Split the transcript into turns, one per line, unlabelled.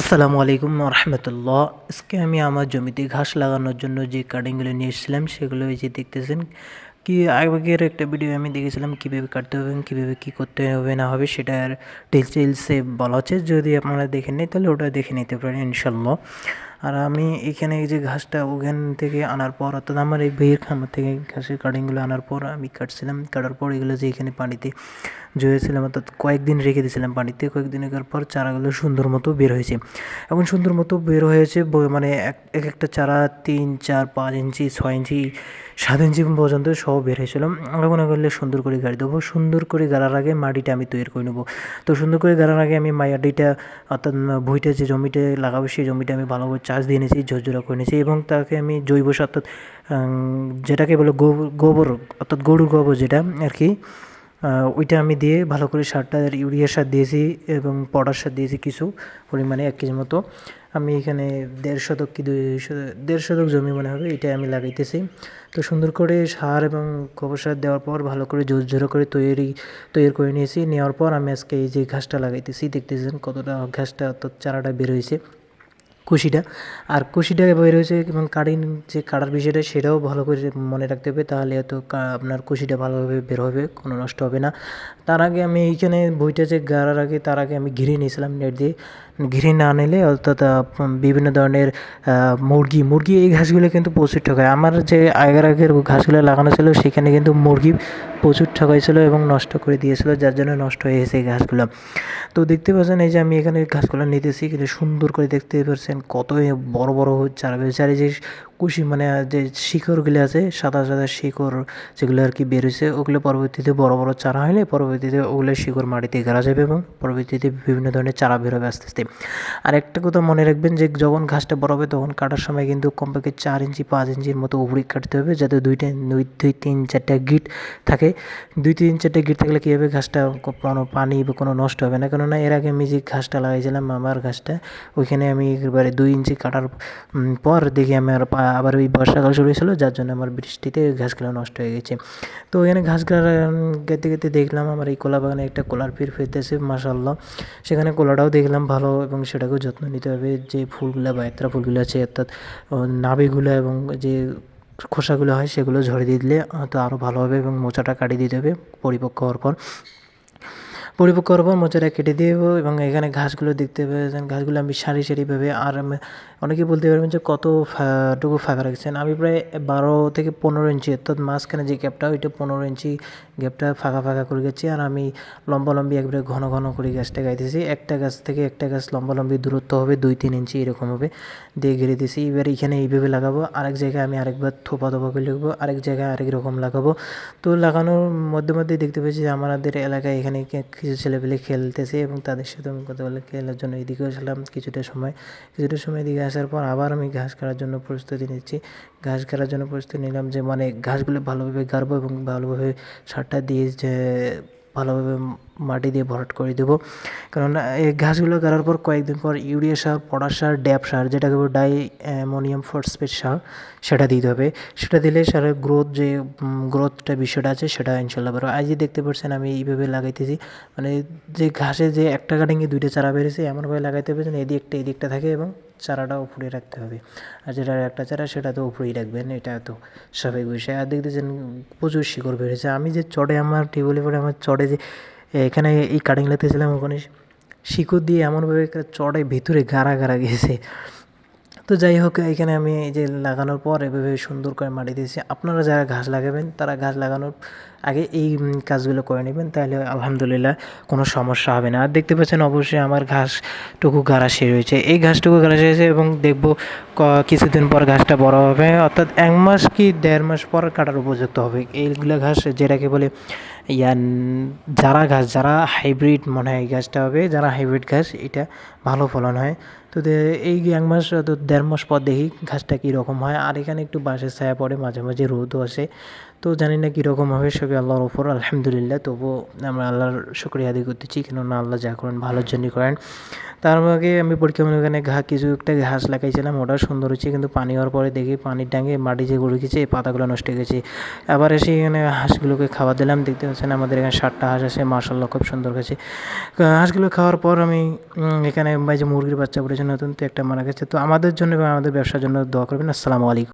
আসসালামু আলাইকুম রহমতুল্লাহ। আজকে আমি আমার জমিতে ঘাস লাগানোর জন্য যে কাটিংগুলো নিয়ে এসেছিলাম, সেগুলো এই যে দেখতেছেন। কি আগের একটা ভিডিও আমি দেখেছিলাম, কীভাবে কাটতে হবে কীভাবে কী করতে হবে, না হবে, সেটার ডিটেলসে বলা হচ্ছে যদি আপনারা দেখে নেই তাহলে ওটা দেখে নিতে পারেন ইনশাল্লাহ আর আমি এখানে এই যে ঘাসটা ওখান থেকে আনার পর, অর্থাৎ আমার এই বিয়ের খামার থেকে ঘাসের কাটিংগুলো আনার পর আমি কাটছিলাম। কাটার পর এগুলো যে এখানে পানিতে জয়েছিলাম, অর্থাৎ কয়েকদিন রেখে দিয়েছিলাম পানিতে। কয়েকদিন রাখার পর চারাগুলো সুন্দর মতো বের হয়েছে। এবং সুন্দর মতো বের হয়েছে মানে এক এক একটা চারা তিন, চার, পাঁচ ইঞ্চি, ছয় ইঞ্চি, সাত ইঞ্চি পর্যন্ত সব বের হয়েছিল। এখন করলে সুন্দর করে গাড়ি দেবো সুন্দর করে গাড়ার আগে মাটিটা আমি তৈরি করে নেব। তো সুন্দর করে গাড়ার আগে আমি মাটিটা অর্থাৎ ভুইটা যে জমিতে লাগাবো, সেই জমিটা আমি ভালোভাবে চাষ দিয়ে নিয়েছি ঝরঝরা করে নিয়েছি এবং তাকে আমি জৈব সার অর্থাৎ যেটাকে বলে গোবর, অর্থাৎ গরুর গোবর যেটা আর কি ওইটা আমি দিয়ে ভালো করে সারটা ইউরিয়া সার দিয়েছি এবং পটাশ সার দিয়েছি কিছু পরিমাণে, এক কেজি মতো। আমি এখানে দেড় শতক কি দুই দেড় শতক জমি মনে হবে এটা আমি লাগাইতেছি। তো সুন্দর করে সার এবং গোবর সার দেওয়ার পর ভালো করে জোর জোর করে তৈরি তৈরি করে নিয়েছি। নেওয়ার পর আমি আজকে এই যে ঘাসটা লাগাইতেছি, দেখতেছেন কতটা ঘাসটা অর্থাৎ চারাটা বের হয়েছে। কুশিটা। আর কুশিটা বের রয়েছে এবং কাটিং যে কাটার বিষয়টা, সেটাও ভালো করে মনে রাখতে হবে, তাহলে হয়তো আপনার কুশিটা ভালোভাবে বের হবে, কোনো নষ্ট হবে না। তার আগে আমি এইখানে বইটা যে গাড়ার আগে তার আগে আমি ঘিরে নিয়েছিলাম নেট দিয়ে। ঘিরে না নিলে অর্থাৎ বিভিন্ন ধরনের মুরগি মুরগি এই ঘাসগুলো কিন্তু প্রচুর ঠকায়। আমার যে আগের আগের ঘাসগুলো লাগানো ছিল সেখানে কিন্তু মুরগি প্রচুর ঠকাইছিল এবং নষ্ট করে দিয়েছিল, যার জন্য নষ্ট হয়ে গেছে এই ঘাসগুলো। তো দেখতে পাচ্ছেন এই যে আমি এখানে ঘাসগুলো নিতেছি, কিন্তু সুন্দর করে দেখতে পাচ্ছেন কত বড় বড় চারা বেচারি যে কুশি মানে যে শিকড়গুলো আছে, সাদা সাদা শিকড় যেগুলো আর কি বেরোছে ওগুলো পরবর্তীতে বড় বড় চারা হলে পরবর্তীতে ওগুলো শিকড় মাটিতে গাড়া যাবে এবং পরবর্তীতে বিভিন্ন ধরনের চারা বেরোবে আস্তে আস্তে। আর একটা কথা মনে রাখবেন যে, যখন ঘাসটা বড় হবে তখন কাটার সময় কিন্তু কমপক্ষে চার ইঞ্চি, পাঁচ ইঞ্চির মতো উপরে কাটতে হবে যাতে দুইটা, দুই দুই, তিন, চারটা গিট থাকে। দুই, তিন, চারটে গিট থাকলে কী হবে, ঘাসটা কোনো পানি বা কোনো নষ্ট হবে না। কেননা এর আগে আমি যে ঘাসটা লাগাইছিলাম, আমার ঘাসটা, ওইখানে আমি একেবারে দুই ইঞ্চি কাটার পর দেখি আমি আর আবার ওই বর্ষাকাল শুরু হয়েছিলো, যার জন্য আমার বৃষ্টিতে ঘাসগুলো নষ্ট হয়ে গেছে। তো ওইখানে ঘাস গেতে গেতে দেখলাম, আমার এই কলা বাগানে একটা কলার পির ফেলতেছে মাসাল্লাহ সেখানে কলাটাও দেখলাম ভালো এবং সেটাকেও যত্ন নিতে হবে, যে ফুলগুলো বা এত্রা ফুলগুলো আছে, অর্থাৎ নাবিগুলো এবং যে খোসাগুলো হয়, সেগুলো ঝরে দিয়ে দিলে তো আরও ভালো হবে এবং মোচাটা কাটিয়ে দিতে হবে পরিপক্ক হওয়ার পর। পরিপক্ক হওয়ার পর মোচাটা কেটে দেবো এবং এখানে ঘাসগুলো দেখতে পেয়েছেন ঘাসগুলো আমি সারি সারিভাবে আর অনেকেই বলতে পারবেন যে কত টুকু ফাঁকা রাখছেন আমি প্রায় বারো থেকে পনেরো ইঞ্চি, অর্থাৎ মাঝখানে যে গ্যাপটা ওইটা পনেরো ইঞ্চি গ্যাপটা ফাঁকা ফাঁকা করে গেছি। আর আমি লম্বালম্বি একবারে ঘন ঘন করে গাছটা গাইতেছি একটা গাছ থেকে একটা গাছ লম্বালম্বি দূরত্ব হবে, দুই তিন ইঞ্চি এরকম হবে, দিয়ে ঘিরে দিয়েছি। এবার এখানে এইভাবে লাগাবো। আরেক জায়গায় আমি আরেকবার থোপা থোপা করে লিখব। আরেক জায়গায় আরেক রকম লাগাবো। তো লাগানোর মধ্যে মধ্যে দেখতে পেয়েছি যে আমাদের এলাকায় এখানে কিছু ছেলেপেলে খেলতেছে এবং তাদের সাথে আমি কথা বলে খেলার জন্য এদিকেও ছিলাম কিছুটা সময় কিছুটা সময় এদিকে আসার পর আবার আমি ঘাস কাটার জন্য প্রস্তুতি নিচ্ছি। ঘাস কাটার জন্য প্রস্তুতি নিলাম যে মানে ঘাসগুলো ভালোভাবে গাড়বো এবং ভালোভাবে সারটা দিয়ে যে, ভালোভাবে মাটি দিয়ে ভরাট করে দেবো। কারণ এই ঘাসগুলো গাড়ার পর কয়েকদিন পর ইউরিয়া সার, পটাশ সার ড্যাপ সার যেটাকে ডাই অ্যামোনিয়াম ফসফেট সার, সেটা দিতে হবে। সেটা দিলে সারের গ্রোথ যে গ্রোথটা বিষয়টা আছে সেটা ইনশাল্লাহ বেরো আজই দেখতে পাচ্ছেন আমি এইভাবে লাগাইতেছি। মানে যে ঘাসে যে একটা কাটিংয়ে দুইটা চারা বেড়েছে এমনভাবে লাগাইতে হবে যেন এদিক একটা এদিকটা থাকে এবং চারাটা উপরে রাখতে হবে। আর যেটা একটা চারা, সেটা তো উপরেই রাখবেন, এটা তো স্বাভাবিক বিষয়। আর দেখতেছেন প্রচুর শিকড় বেড়েছে আমি যে চড়ে আমার টেবিলে পরে আমার চড়ে যে, এখানে এই কাটিং লাগতেছিলাম ওখানে, শিকড় দিয়ে এমনভাবে চড়ে ভিতরে গাড়া গাড়া গেছে। তো যাই হোক, এখানে আমি এই যে লাগানোর পর এভাবে সুন্দর করে মাটি দিয়েছি। আপনারা যারা ঘাস লাগাবেন, তারা ঘাস লাগানোর আগে এই কাজগুলো করে নেবেন, তাহলে আলহামদুলিল্লাহ কোনো সমস্যা হবে না। আর দেখতে পাচ্ছেন অবশ্যই আমার ঘাসটুকু গাড়া শেষ হয়েছে এই ঘাসটুকু গাড়া শেষ হয়েছে এবং দেখব কিছুদিন পর ঘাসটা বড় হবে। অর্থাৎ এক মাস কি দেড় মাস পর কাটার উপযুক্ত হবে। এইগুলো ঘাস যেটাকে বলে, ইয়া যারা ঘাস, যারা হাইব্রিড মনে হয় গাছটা হবে, যারা হাইব্রিড ঘাস, এটা ভালো ফলন হয়। তো এই এক মাস তো দেড় মাস পর দেখি ঘাসটা কীরকম হয়। আর এখানে একটু বাঁশের ছায়া পড়ে, মাঝে মাঝে রোদও আসে। তো জানি না কীরকম হবে, সবই আল্লাহর ওপর আলহামদুলিল্লাহ। তবুও আমরা আল্লাহর শুক্রিয়া আদি করতেছি, কেননা আল্লাহ যা করেন ভালোর জন্যই করেন। তার আগে আমি পরীক্ষা মনে ওখানে ঘা, কিছু একটা ঘাস লাগাইছিলাম, ওটা সুন্দর হচ্ছে কিন্তু পানি হওয়ার পরে দেখি পানির ডাঙে মাটি যে গড়ে গেছে পাতাগুলো নষ্ট হয়ে গেছে। আবার এসে এখানে হাঁসগুলোকে খাওয়া দিলাম, দেখতে পাচ্ছেন আমাদের এখানে ষাটটা হাঁস আছে মার্শাল্লাহ খুব সুন্দর গেছে হাঁসগুলো খাওয়ার পর আমি এখানে যে মুরগির বাচ্চা ফুটেছে নতুন তো একটা মারা গেছে তো আমাদের জন্য এবং আমাদের ব্যবসার জন্য দোয়া করবেন। আসসালামু আলাইকুম।